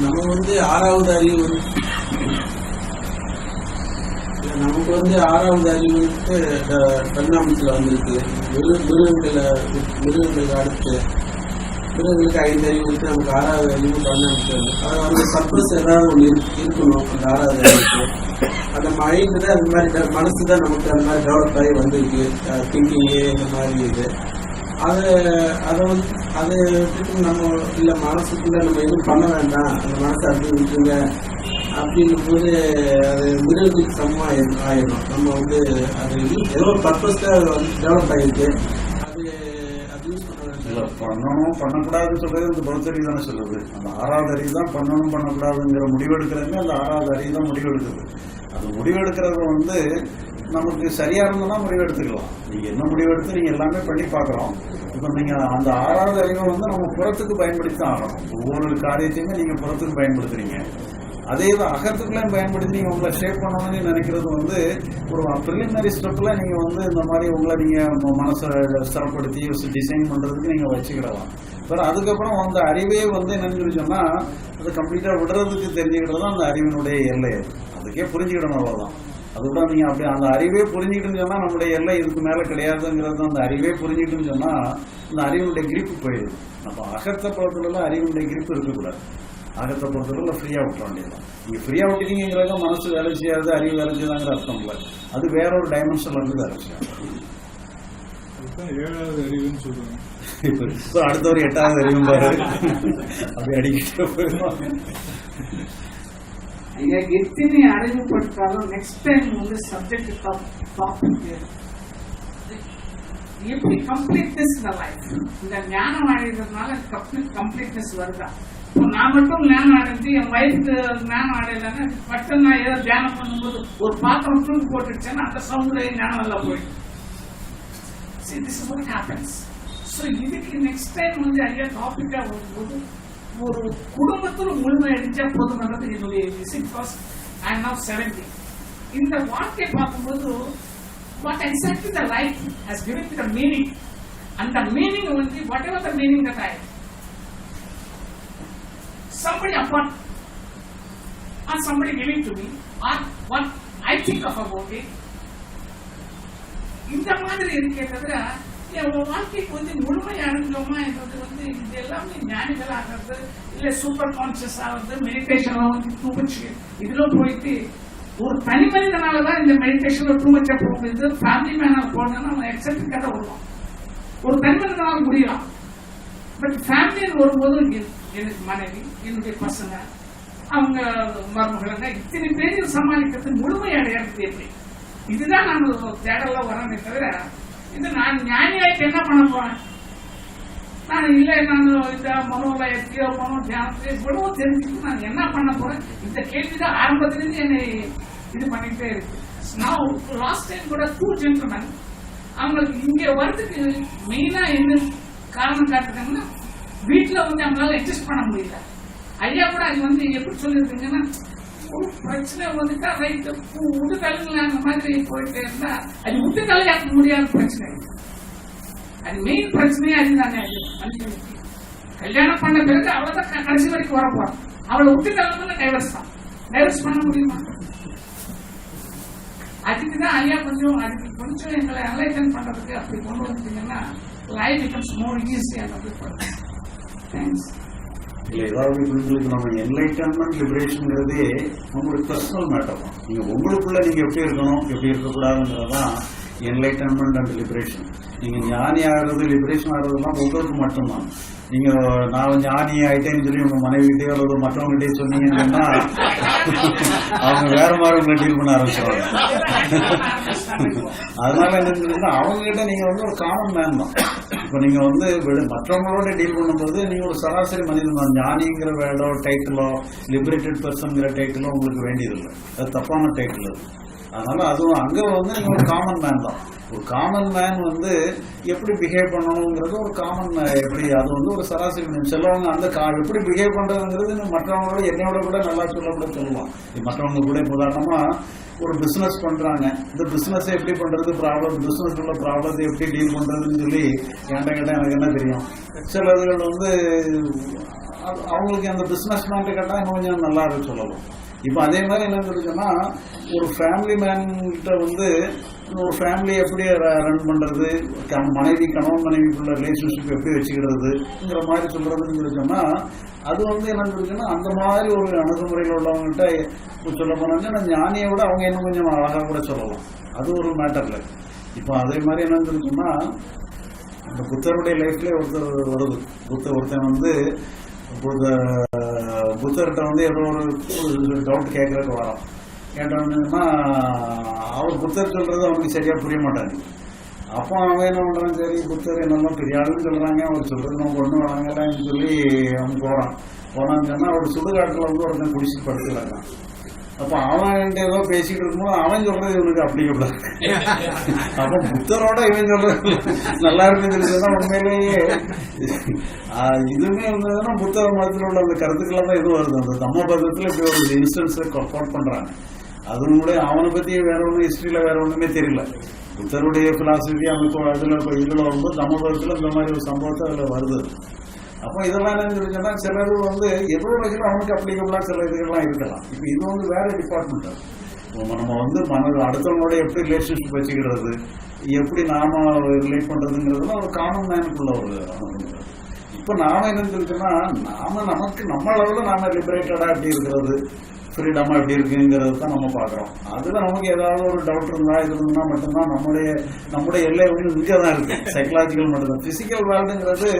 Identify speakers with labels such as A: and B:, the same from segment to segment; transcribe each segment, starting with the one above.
A: நம்ம வந்து ஆறாவது அறிவு. நமக்கு வந்து ஆறாவது அறிவு வந்து பரிணாமத்தில் வந்திருக்கு. மிரு மிருகங்களை மிருகங்களுக்கு அடுத்து. மிருகங்களுக்கு ஐந்து அறிவு வந்து நமக்கு ஆறாவது அறிவு பரிணாமத்தில் வந்து அது வந்து பர்பஸ் ஏதாவது ஒன்று இருக்கணும் அந்த ஆறாவது அறிவுக்கு. அந்த மைண்டு தான் அந்த மாதிரி மனசு தான் நமக்கு அந்த மாதிரி டெவலப் ஆகி வந்திருக்கு. திங்கிங்கு இந்த மாதிரி இது. அதை அதை வந்து அதை நம்ம இல்லை மனசுக்குள்ள நம்ம எதுவும் பண்ண வேண்டாம். அந்த மனசை அப்படி விட்டுருங்க அப்படின்னும் போது அது மிருகத்துக்கு சமமாக ஆயிடும் நம்ம வந்து அது ஏதோ ஒரு அது வந்து டெவலப் ஆகிருக்கு அது அது யூஸ் பண்ண
B: பண்ணணும் பண்ணக்கூடாதுன்னு சொல்றது இந்த பௌத்தறிவு தானே சொல்றது. அந்த ஆறாவது அறிவு தான் பண்ணணும் பண்ணக்கூடாதுங்கிற முடிவெடுக்கிறதுமே அந்த ஆறாவது அறிவு தான் முடிவெடுக்குது அது முடிவெடுக்கிறது வந்து நமக்கு சரியா இருந்ததுன்னா முடிவெடுத்துக்கலாம் நீங்க என்ன முடிவெடுத்து நீங்க எல்லாமே பண்ணி பார்க்குறோம். இப்போ நீங்கள் அந்த ஆறாவது அறிவை வந்து நம்ம புறத்துக்கு பயன்படுத்தி தான் ஆகணும். ஒவ்வொரு காரியத்தையுமே நீங்கள் புறத்துக்கு பயன்படுத்துறீங்க. அதே இது அகத்துக்குள்ளேயும் பயன்படுத்தி நீங்கள் உங்களை ஷேப் பண்ணணும்னு நினைக்கிறது வந்து ஒரு ப்ரிலிமினரி ஸ்டெப்பில் நீங்கள் வந்து இந்த மாதிரி உங்களை நீங்கள் ம- மனசை ஸ்திரப்படுத்தி டிசைன் பண்ணுறதுக்கு நீங்கள் வச்சுக்கிடலாம். அப்புறம் அதுக்கப்புறம் அந்த அறிவே வந்து என்னன்னு சொல்லி சொன்னால் அது கம்ப்ளீட்டாக விடுறதுக்கு தெரிஞ்சுக்கிட்டு தான் அந்த அறிவினுடைய எல்லை. அதுக்கே புரிஞ்சுக்கிடணும் அவ்வளோதான் அது கூட நீங்க அப்படி அந்த அறிவே புரிஞ்சுக்கிட்டுன்னு சொன்னா நம்முடைய எல்லை இதுக்கு மேல கிடையாதுங்கிறது அந்த அறிவே புரிஞ்சுக்கிட்டுன்னு சொன்னா இந்த அறிவினுடைய கிரிப்பு போயிடுது அப்ப அகத்தை பொறுத்தவரை அறிவினுடைய கிரிப்பு இருக்கக்கூடாது. அகத்தை பொறுத்தவரை ஃப்ரீயா விட்டுற வேண்டியதுதான். நீங்க ஃப்ரீயா விட்டீங்கிறத மனசு வேலை செய்யாது அறிவு வேலை செய்யாதுங்கிற அர்த்தம் இல்லை. அது வேற ஒரு டைமென்ஷன்ல இருந்து வேலை செய்யும்.
C: ஏழாவது அறிவுன்னு
B: இப்போ அடுத்த ஒரு எட்டாவது அறிவும் பாரு அப்படி அடிக்கிட்டு போயிடுவாங்க
D: ஐயா எத்தனை அறிவுப்படுத்தாலும் நெக்ஸ்ட் டைம் வந்து சப்ஜெக்ட் டாபிக் எப்படி கம்ப்ளீட்னஸ் இந்த லைஃப் இந்த ஞானம் அடைகிறதுனால கம்ப்ளீட் கம்ப்ளீட்னஸ் வருதா? இப்போ நான் மட்டும் ஞானம் அடைஞ்சு என் வயசுக்கு ஞானம் அடையலைன்னா பட்டு நான் ஏதோ தியானம் பண்ணும்போது ஒரு பாத்திரம் தூக்கி போட்டுடுச்சேன்னா அந்த சவுண்ட்ல ஞானம் எல்லாம் போயிடும். See, this is what happens. So, இதுக்கு நெக்ஸ்ட் டைம் வந்து ஐயா டாபிக்கா வரும்போது ஒரு குடும்பத்துல முழுமை அடிச்சா போதுமானது என்னுடைய visit first I now seventy இந்த வாழ்க்கையை பார்க்கும்போது what exactly the life has given the meaning அந்த மீனிங் வந்து whatever the meaning that I somebody upon or somebody giving to me or what I think of about it இந்த மாதிரி இருக்கே தவிர உங்க வாழ்க்கை வாழ்க்கைக்கு வந்து முழுமை அடைஞ்சோமா? என்பது வந்து இது எல்லாமே ஞானிகள் ஆகிறது இல்ல சூப்பர் கான்சியஸ் ஆகிறது மெடிடேஷன் வந்து டூ இதுல போயிட்டு ஒரு தனி மனிதனால தான் இந்த மெடிடேஷன்ல டூ மச்சா போக ஃபேமிலி மேனால போனோம்னா அவன் எக்ஸப்டிக்காக தான் ஒரு தனி மனிதனால முடியலாம். பட் ஃபேமிலின்னு வரும்போது எனக்கு மனைவி என்னுடைய பசங்க அவங்க மருமகளுங்க இத்தனை பேரையும் சமாளிக்கிறது முழுமை அடையிறது எப்படி இதுதான் நான் தேடல வரேனே தவிர இது நான் ஞானியாயிட்டு என்ன பண்ண போறேன்? நான் இல்ல நான் இந்த மனோலயத்தையோ மனோ தியானத்தையோ இவ்வளவோ தெரிஞ்சுட்டு நான் என்ன பண்ண போறேன்? இந்த கேள்விதான் ஆரம்பத்திலிருந்து என்னை இது பண்ணிட்டே இருக்கு. நான் லாஸ்ட் டைம் கூட டூ ஜென்டில்மேன் அவங்களுக்கு இங்க வரதுக்கு மெயினா என்ன காரணம் காட்டுறாங்கன்னா வீட்டுல வந்து அவங்களால அட்ஜஸ்ட் பண்ண முடியல. ஐயா கூட அது வந்து எப்படி சொல்லியிருக்கீங்கன்னா பிரச்சனை வந்துட்டா ரைட்டு விட்டு தள்ளுங்களா அந்த மாதிரி போயிட்டே இருந்தா அது விட்டு தள்ளையாக்க முடியாத பிரச்சனை. அது மெயின் பிரச்சனையே அதுதானே. அது மனுஷனுக்கு. கல்யாணம் பண்ண பிறகு அவளதான் க- கடைசி வரைக்கும் வர போறான் அவளை விட்டு தள்ளுங்க டைவர்ஸ் தான். டைவர்ஸ் பண்ண முடியுமா? அதுக்கு தான் ஐயா கொஞ்சம் அதுக்கு கொஞ்சம் எங்களை அலைட்டன் பண்றதுக்கு அப்படி கொண்டு வந்துட்டீங்கன்னா லைஃப் பிகம்ஸ் மோர் ஈஸியாக அந்த தேங்க்ஸ்
B: இல்ல ஏதாவது உங்களுக்கு நம்ம என்லைட்டன்மெண்ட் லிபரேஷன்ங்கிறதே உங்களுக்கு பர்சனல் மேட்டர் தான். நீங்க உங்களுக்குள்ள நீங்க எப்படி இருக்கணும் எப்படி இருக்கக்கூடாதுங்கிறதான் என்லைட்டன்மெண்ட் அண்ட் லிபரேஷன் நீங்க ஞானி ஆகிறது லிபரேஷன் ஆகிறதுலாம் உங்களுக்கு மட்டும்தான். நீங்க நான் ஞானி ஆயிட்டேன்னு சொல்லி உங்க மனைவிகிட்டயோ அல்லது மற்றவங்ககிட்டயோ சொன்னீங்கன்னா அவங்க வேற மாதிரி உங்களை டீல் பண்ண ஆரம்பிச்சிருவாங்க. அதனால என்ன அவங்க கிட்ட நீங்க வந்து ஒரு காமன் மேன் தான். இப்போ நீங்கள் வந்து மற்றவங்களோட டீல் பண்ணும்போது நீங்கள் ஒரு சராசரி மனிதன் தான். ஞானிங்கிற வேலோ டைட்டிலோ லிபரேட்டட் பர்சன்கிற டைட்டிலோ உங்களுக்கு வேண்டியதில்லை. அது தப்பான டைட்டில் அது. அதனால அதுவும் அங்க வந்து நீங்க ஒரு காமன் மேன் தான். ஒரு காமன் மேன் வந்து எப்படி பிஹேவ் பண்ணணுங்கிறது ஒரு காமன் எப்படி அது வந்து ஒரு சராசரி மனிதன். சிலவங்க அந்த கா எப்படி பிஹேவ் பண்றதுங்கிறது மற்றவங்களோட என்னையோட கூட நல்லா சொல்ல கூட சொல்லுவான். மற்றவங்க கூட உதாரணமா ஒரு பிசினஸ் பண்றாங்க. இந்த பிசினஸ் எப்படி பண்றது? ப்ராப்ளம் பிசினஸ் உள்ள ப்ராப்ளத்தை எப்படி டீல் பண்றதுன்னு சொல்லி என்கிட்ட கேட்டா எனக்கு என்ன தெரியும்? சிலர்கள் வந்து அவங்களுக்கு அந்த பிசினஸ் மேன் கேட்டால் கொஞ்சம் நல்லா இருக்கு சொல்லலாம். இப்போ அதே மாதிரி என்ன இருக்குன்னா ஒரு ஃபேமிலி மேன் கிட்ட வந்து ஒரு ஃபேமிலி எப்படி ரன் பண்றது? க- மனைவி கணவன் மனைவிக்குள்ள ரிலேஷன்ஷிப் எப்படி வச்சுக்கிறதுங்கிற மாதிரி சொல்றதுன்னு சொன்னா அது வந்து என்ன இருக்குன்னா அந்த மாதிரி ஒரு அணுகுமுறையில் உள்ளவங்ககிட்ட சொல்ல போனாங்கன்னா ஞானியை விட அவங்க இன்னும் கொஞ்சம் அழகா கூட சொல்லலாம். அது ஒரு மேட்டர்ல இப்போ அதே மாதிரி என்ன இருக்குன்னா அந்த புத்தருடைய லைஃப்ல ஒருத்தர் வருது. புத்தர் ஒருத்தன் வந்து புத்த- புத்தர்கிட்ட வந்து ஏதோ ஒரு டவுட் கேட்கறதுக்கு வரான். கேட்டோம்னா அவர் புத்தர் சொல்றது அவனுக்கு சரியா புரிய மாட்டாங்க அப்போ அவன் என்ன பண்றான்? சரி புத்தர் என்னெல்லாம் பெரிய ஆளுன்னு சொல்றாங்க. அவர் சொல்றது நம்ம ஒண்ணு வழங்கலாம்னு சொல்லி அவன் போறான். போனான்னு சொன்னா அவர் சுடுகாட்டுல வந்து ஒருத்தன் குடிச்சு படுத்துக்கிறாங்க அப்ப அவன் ஏதோ பேசிட்டு இருக்கும்போது அவன் சொல்றது இவனுக்கு அப்ளிகபிள் அப்ப புத்தரோட இவன் சொல்றது நல்லா இருக்குன்னு உண்மையிலேயே ஆஹ், இதுவுமே இருந்ததுன்னா புத்தக மதத்தில் உள்ள அந்த கருத்துக்கள் தான் எதுவும் வருது. அந்த தம்ம பதத்துல இப்படி ஒரு இன்ஸ்டன்ஸ் கோட் பண்றாங்க. அதுவும் கூட அவனை பத்தி வேற ஒன்றும் ஹிஸ்டரியில வேற ஒண்ணுமே தெரியல. புத்தருடைய பிலாசபி அவனுக்கு அதுல இதுல வரும்போது தம்ம பதத்துல இந்த மாதிரி ஒரு சம்பவத்தை அதுல வருது. அப்போ இதெல்லாம் என்னன்னு சொல்லி சிலர் வந்து ஏதோ ஒரு அவனுக்கு அப்ளிகபிளா சில இதுகள்லாம் இருக்கலாம். இப்போ இது வந்து வேற டிபார்ட்மெண்ட் நம்ம வந்து மன அடுத்தவங்களோட எப்படி ரிலேஷன்ஷிப் வச்சுக்கிறது எப்படி நாம ரிலேட் பண்றதுங்கிறதுலாம் ஒரு காமன் மேனுக்குள்ள ஒரு அணுகுமுறை இப்போ நாம என்னன்னு சொல்லிட்டோம்னா நாம நமக்கு நம்ம அளவுல நாம லிபரேட்டடா எப்படி இருக்கிறது ஃப்ரீடமா எப்படி இருக்குங்கிறது தான் நம்ம பாக்குறோம் அதுல நமக்கு ஏதாவது ஒரு டவுட் இருந்தா இது இருந்தா மட்டும்தான் நம்முடைய நம்முடைய எல்லை வந்து இங்கே தான் இருக்கு. சைக்கலாஜிக்கல் மட்டும்தான். பிசிக்கல் வேர்ல்டுங்கிறது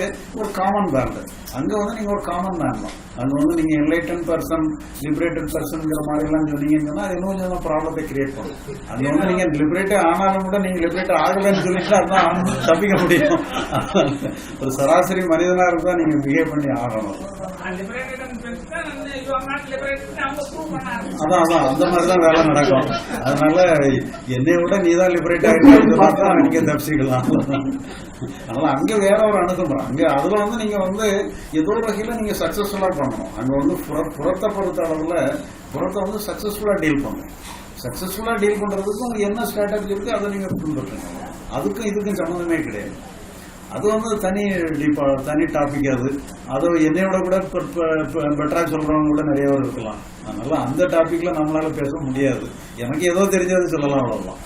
B: ஒரு காமன் வேர்ல்டு அங்க வந்து நீங்க ஒரு காமன் மேன் தான். அங்க வந்து நீங்க என்லைட்டன் பர்சன் லிபரேட்டட் பர்சன்ங்கிற மாதிரி எல்லாம் சொன்னீங்கன்னா அது இன்னும் கொஞ்சம் ப்ராப்ளத்தை கிரியேட் பண்ணும். அங்க வந்து நீங்க லிபரேட்டே ஆனாலும் கூட நீங்க லிபரேட் ஆகலன்னு சொல்லிட்டு அதான் தப்பிக்க முடியும். ஒரு சராசரி மனிதனா இருந்தா நீங்க பிஹேவ் பண்ணி ஆகணும். அதான் அதான். அந்த மாதிரி தான் வேலை நடக்கும். அதனால என்னை விட நீ தான் லிபரேட் ஆகிட்டு தப்பிச்சுக்கலாம். அதனால அங்க வேற ஒரு அணுகுமுறை. அங்க அதுல வந்து நீங்க வந்து ஏதோ ஒரு வகையில நீங்க சக்சஸ்ஃபுல்லா பண்ணணும். அங்க வந்து புற- புறத்தை பொறுத்த அளவுல புறத்தை வந்து சக்சஸ்ஃபுல்லா டீல் பண்ணணும் சக்சஸ்ஃபுல்லா டீல் பண்றதுக்கு உங்களுக்கு என்ன ஸ்ட்ராட்டஜி இருக்கு அதை நீங்க பின்பற்றுங்க அதுக்கும் இதுக்கும் சம்மந்தமே கிடையாது. அது வந்து தனி டிபா தனி டாபிக் அது. அது என்னையோட விட கூட பெட்டராக சொல்றவங்க கூட நிறைய பேர் இருக்கலாம். அதனால அந்த டாபிக்ல நம்மளால பேச முடியாது. எனக்கு ஏதோ தெரிஞ்சது சொல்லலாம் அவ்வளவுதான்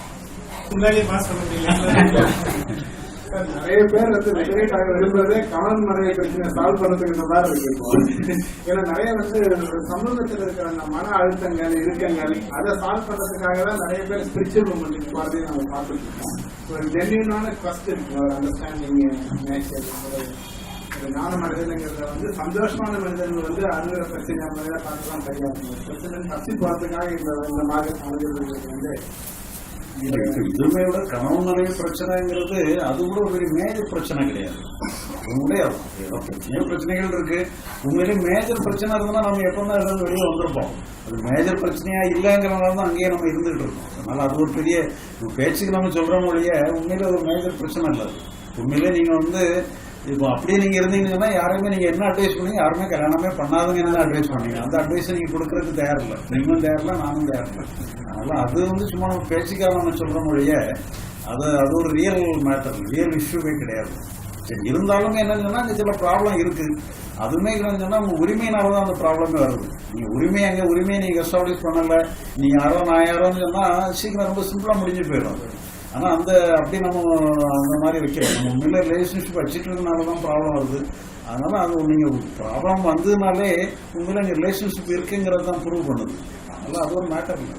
E: முன்னாடி பாஸ் பண்ண முடியல சார், நிறைய பேர் வந்து ரிலேட் ஆக விரும்புறதே கணவன் மனைவி பிரச்சனை சால்வ் பண்றதுக்கு தான் இருக்கு இப்போ ஏன்னா நிறைய வந்து சமூகத்தில் இருக்கிற அந்த மன அழுத்தங்கள் இறுக்கங்கள் அதை சால்வ் பண்றதுக்காக தான் நிறைய பேர் ஸ்பிரிச்சுவல் மூமெண்ட் போறதையும் நம்ம பார்த்துட்டு இருக்கோம். ஒரு ஜென்யூனான கொஸ்டின் ஒரு அண்டர்ஸ்டாண்டிங் நேச்சர் ஞான மனிதனுங்கிறத வந்து சந்தோஷமான மனிதன் வந்து அருகிற பிரச்சனை மாதிரி பார்த்து தான் தெரியாது பிரச்சனை தப்பி போறதுக்காக இந்த இந்த மாதிரி அணுகிறது வந்து
B: இதுமே விட கணவன் நிறைய பிரச்சனைங்கிறது அது கூட ஒரு பெரிய மேஜர் பிரச்சனை கிடையாது. உண்மையே ஏதோ பிரச்சனையோ பிரச்சனைகள் இருக்கு. உண்மையிலே மேஜர் பிரச்சனை இருந்தா நம்ம எப்பவுமே ஏதாவது வெளியே வந்திருப்போம். அது மேஜர் பிரச்சனையா இல்லைங்கிறனால தான் அங்கேயே நம்ம இருந்துகிட்டு இருக்கோம். அதனால அது ஒரு பெரிய பேச்சுக்கு நம்ம சொல்றோம் ஒழிய உண்மையிலே ஒரு மேஜர் பிரச்சனை இல்லை. உண்மையிலே நீங்க வந்து இப்போ அப்படியே நீங்க இருந்தீங்கன்னா யாருமே நீங்க என்ன அட்வைஸ் பண்ணீங்க? யாருமே கல்யாணமே பண்ணாதுங்க அட்வைஸ் பண்ணீங்க? அந்த அட்வைஸ் நீங்க கொடுக்கறதுக்கு தயாரில்ல நீங்களும் தயாரில்ல நானும் தயாரில்ல அதனால அது வந்து சும்மா நம்ம பேச்சுக்காக நம்ம சொல்ற மொழிய அது அது ஒரு ரியல் மேட்டர் ரியல் இஷ்யூவே கிடையாது. சரி இருந்தாலும் என்னன்னு அங்க சில ப்ராப்ளம் இருக்கு. அதுவுமே என்னன்னு சொன்னா உங்க உரிமையினால தான் அந்த ப்ராப்ளமே வருது. நீங்க உரிமை அங்க உரிமையை நீங்க எஸ்டாப்ளிஷ் பண்ணல. நீ யாரோ நான் யாரோன்னு சொன்னா சீக்கிரம் ரொம்ப சிம்பிளா முடிஞ்சு போயிடும். ஆனா அந்த அப்படி நம்ம அந்த மாதிரி வைக்கிறோம். நம்ம உண்மையில ரிலேஷன்ஷிப் வச்சுட்டதுனால தான் ப்ராப்ளம் வருது. அதனால அது நீங்க ப்ராப்ளம் வந்ததுனாலே உண்மையில ரிலேஷன்ஷிப் இருக்குங்கிறது தான் ப்ரூவ் பண்ணுது. அதனால அது ஒரு மேட்டர் இல்லை.